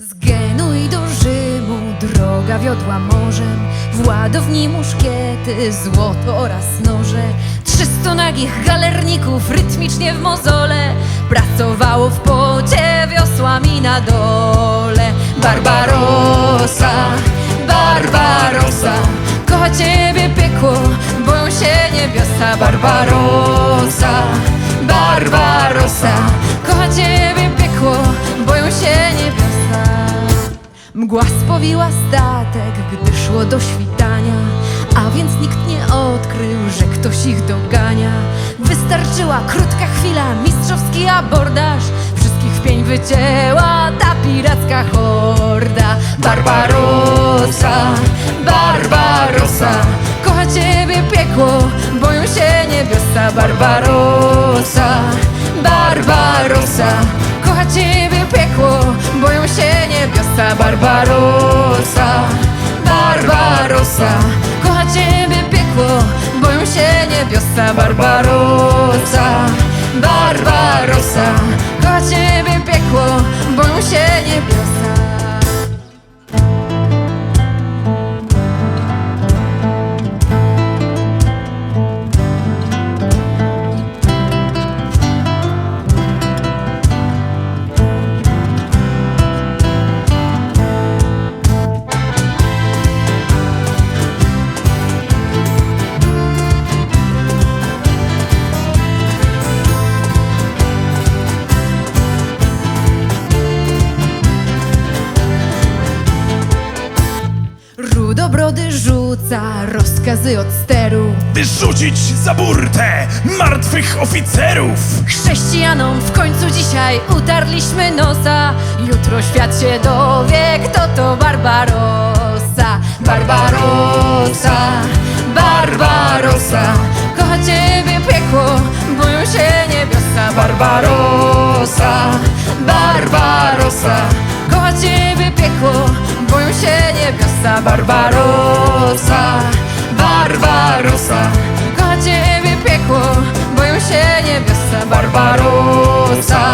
Z Genui do Rzymu droga wiodła morzem W ładowni muszkiety, złoto oraz noże. Trzystu nagich galerników rytmicznie w mozole Pracowało w pocie wiosłami na dole. Barbarossa, Barbarossa Kocha ciebie piekło, boją się niebiosa. Barbarossa, Barbarossa Kocha ciebie Mgła spowiła statek, gdy szło do świtania A więc nikt nie odkrył, że ktoś ich dogania. Wystarczyła krótka chwila, mistrzowski abordaż. Wszystkich w pień wycięła ta piracka horda. Barbarossa, Barbarossa Kocha ciebie piekło, boją się niebiosa. Barbarossa, niebiosa Barbarossa, Barbarossa. Kocha ciebie piekło, boją się niebiosa. Barbarossa, Barbarossa Rudobrody rzuca rozkazy od steru. Wyrzucić za burtę martwych oficerów! Chrześcijanom w końcu dzisiaj utarliśmy nosa. Jutro świat się dowie, kto to Barbarossa, Barbarossa się niebiosa Barbarosa, Barbarosa Kocha ciebie piekło, boją się niebiosa Barbarosa